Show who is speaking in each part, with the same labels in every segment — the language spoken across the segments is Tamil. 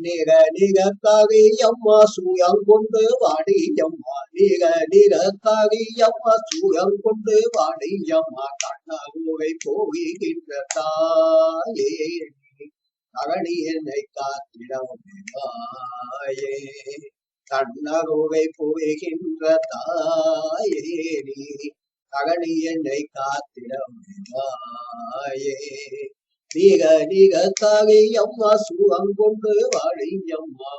Speaker 1: நிக நிக கவியம்மா சுயம் கொண்டு வாடியம்மா. நிக நிக கவியம்மா சுயம் கொண்டு வாடியம்மா. கண்ணகுவை போகின்ற தாயே தரணி என்னை காத்திடமாயே கண்ணகுவை போகின்ற தாயே நீ தகனி என்னை காத்திடமாயே நீக நீக தாகியம்மா சுகம் கொண்டு வாழியம்மா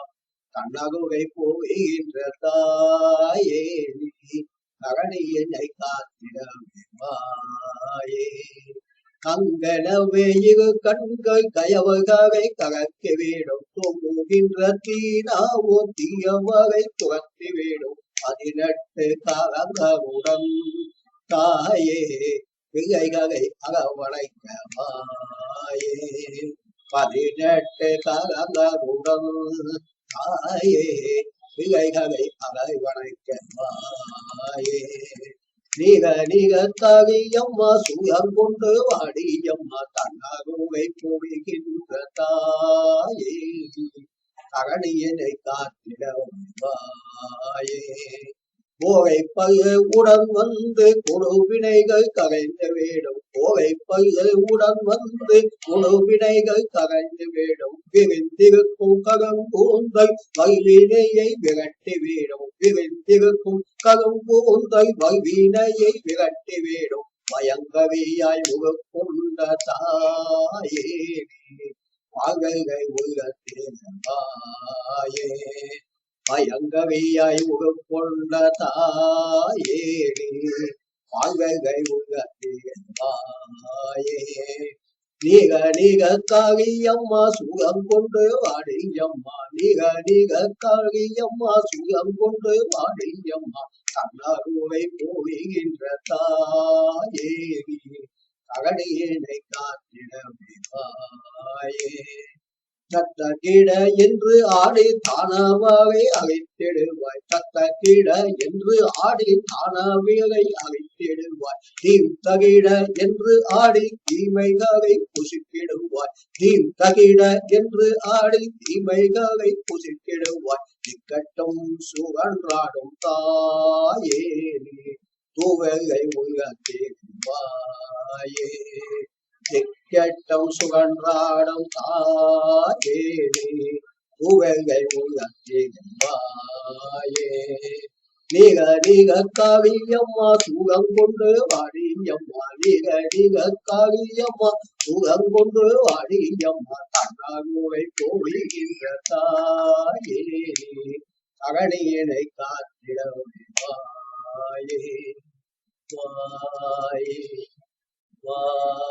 Speaker 1: கண்ணகுவை போகின்ற தாயே மகனை தகனி என்னை காத்திடமாயே கங்கனவே இரு கண்கள் கயவகவை கலக்க வேடும் தொங்குகின்ற தீனாவோ தீயவகை துரத்தி வேடும். பதினெட்டு காலங்களுடன் தாயே பிள்ளைகளை அகவணைக்க தாயே பதினெட்டு காலங்களுடன் தாயே பிள்ளைகளை அலை வணக்கமாயே நீக நீக தவியம்மா சுயம் கொண்டு வாடியம்மா தன்னாகுவை போடுகின்ற தாயே. தரணியனை காத்திடவாயே போவை பைய உடன் வந்து கொடுவினைகள் கரைந்து வேடும். போவை பைய உடன் வந்து கொடுவினைகள் கரைந்து வேடும். விரிந்திருக்கும் கரம் பூந்தை வைவினையை விரட்டி வேடும். விரிந்திருக்கும் கரும் பூந்தை வைவினையை விரட்டி வேடும். பயங்கவியாய் முகக்கொண்ட தாயே மகளை உள்ள தேவாயே பயங்கவியாய் உகக்கொண்ட தாயே வாழ்கை உள்ளத்தேயே நீக நீக காளியம்மா சுகம் கொண்டு வாடியம்மா. நீக நீக காளியம்மா சுகம் கொண்டு வாடியம்மா. கண்ணாருவை போகின்ற தாயே தகடியினை காத்திடமே தாயே சத்த கீட என்று ஆடி தானாவே அழைத்திடுவாய் சத்த கீட என்று ஆடி தானாவியலை அழைத்திடுவாய் தீம் தகிட என்று ஆடி தீமைகளை புசிக்கிடுவாய் தீம் தகிட என்று ஆடி தீமைகளை புசிக்கிடுவாய் திக்கட்டும் சுகன்றாடும் தாயே நீ தூவகை உலகத்தேவாயே திக்கட்டும் சுகன்றாடம் தாயே உவங்கை தூவகை உலகத்தேவாயே நீக நீக காவியம்மா சுகம் கொண்டு வாடியம்மா நீக நீக காவியம்மா சுகம் கொண்டு வாடியம்மா தன்னாகுவை போடுகின்ற தாயே தகனியனை காத்திடவாயே வாயே வாயே வாயே